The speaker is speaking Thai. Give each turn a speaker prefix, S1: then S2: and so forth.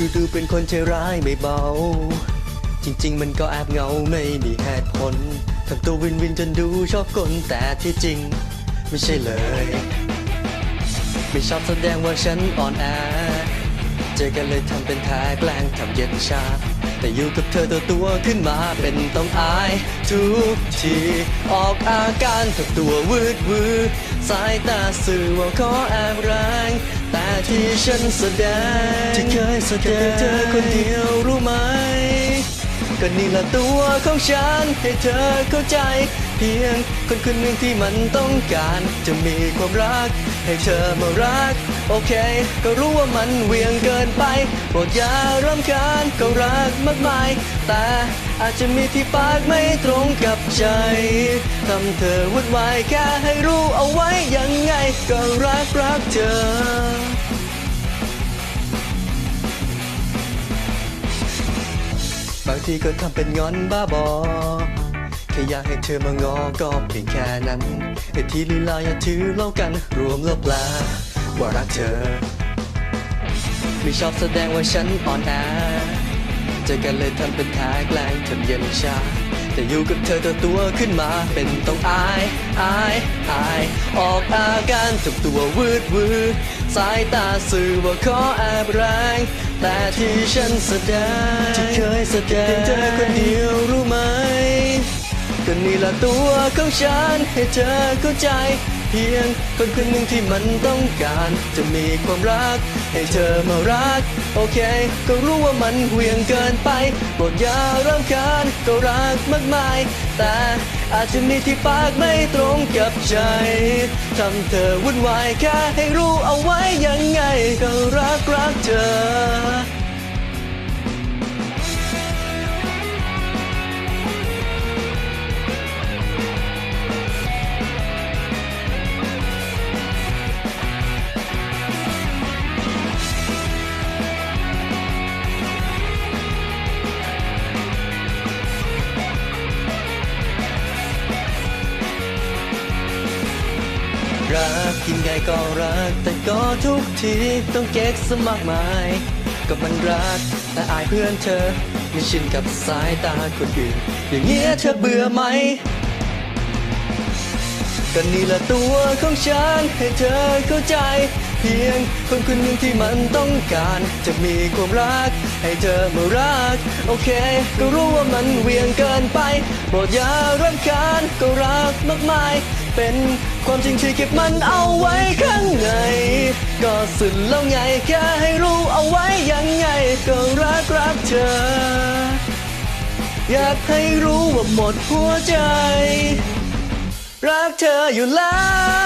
S1: ดูดูเป็นคนใจร้ายไม่เบา จริง ๆ มันก็แอบเงาไม่มีเหตุผลทำตัววินวินจนดูชอบกลแต่ที่จริง ไม่ใช่เลย ไม่ชอบแสดงว่าฉันอ่อนแอเจอกันเลยทำเป็นแท้แกล้งทำเย็นชา แต่อยู่กับเธอตัวตัวขึ้นมาเป็นต้องอาย ทุกทีออกอาการทำตัววืดวืดสายตาสื่อว่าขอแอบรงแต่ ที่ฉันแสดงที่เคยแสดงเธอคนเดียวรู้ไหมก็นี่ละตัวของฉันให้เธอเข้าใจ เพียงคนคนหนึ่งที่มันต้องการ จะมีความรัก ให้เธอมารัก โอเค ก็รู้ว่ามันเวียงเกินไปโปรดอย่ารำคาญก็รักมากมาย แต่อาจจะมีที่ปากไม่ตรงกับใจทำเธอวุ่นวายแค่ให้รู้เอาไว้ยังไง ก็รักรักเธอ บางทีก็ทำเป็นงอนบ้าบอ แค่อยากให้เธอมางอก็เพียงแค่นั้นไอ้ที่ลีลาอย่าถือเล่ากัน รวมแล้วแปลว่ารักเธอ ไม่ชอบแสดงว่าฉันอ่อนแอเจอกันเลยทำเป็นแท้แกล้งทำเย็นชาแต่อยู่กับเธอตัวตัวขึ้นมาเป็นต้องอาย อาย อาย ออกอาการทำตัววืดวืดสายตาสื่อว่าขอแอบแรง แต่ที่ฉันแสดงที่เคยแสดงเธอคนเดียวรู้ไหมก็นี่แหละตัวของฉันให้เธอเข้าใจ เพียงคนคนหนึ่งที่มันต้องการ จะมีความรัก ให้เธอมารัก โอเค ก็รู้ว่ามันเหวี่ยงเกินไปโปรดอย่ารำคาญก็รักมากมาย แต่อาจจะมีที่ปากไม่ตรงกับใจทำเธอวุ่นวายแค่ให้รู้เอาไว้ยังไง ก็รักรักเธอ รักกินไงก็รัก แต่ก็ทุกทีต้องเก๊กสมากมายก็มันรัก แต่อายเพื่อนเธอ ไม่ชินกับสายตาคนอื่น อย่างเงี้ยเธอเบื่อไหมก็นี่แหละตัวของฉันให้เธอเข้าใจ เพียงคนคนหนึ่งที่มันต้องการ จะมีความรัก ให้เธอมารัก โอเค ก็รู้ว่ามันเวียงเกินไปโปรดอย่ารำคาญก็รักมากมาย เป็น ความจริงที่เก็บมันเอาไว้ข้างในก็สุดแล้วไงแค่ให้รู้เอาไว้ยังไงก็รักรักเธอ อยากให้รู้ว่าหมดหัวใจ รักเธออยู่แล้ว